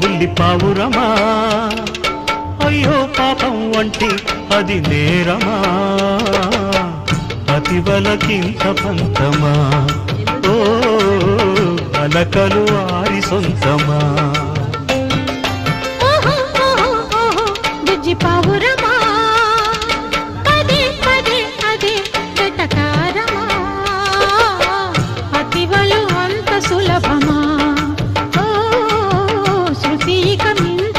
బుల్లి పావురమా అయ్యో పాపం వంటి అది నేరమా. అతివలకింత పంతమా. ఓ అలకలు ఆరి సొంతమా. పావురమా Thank you.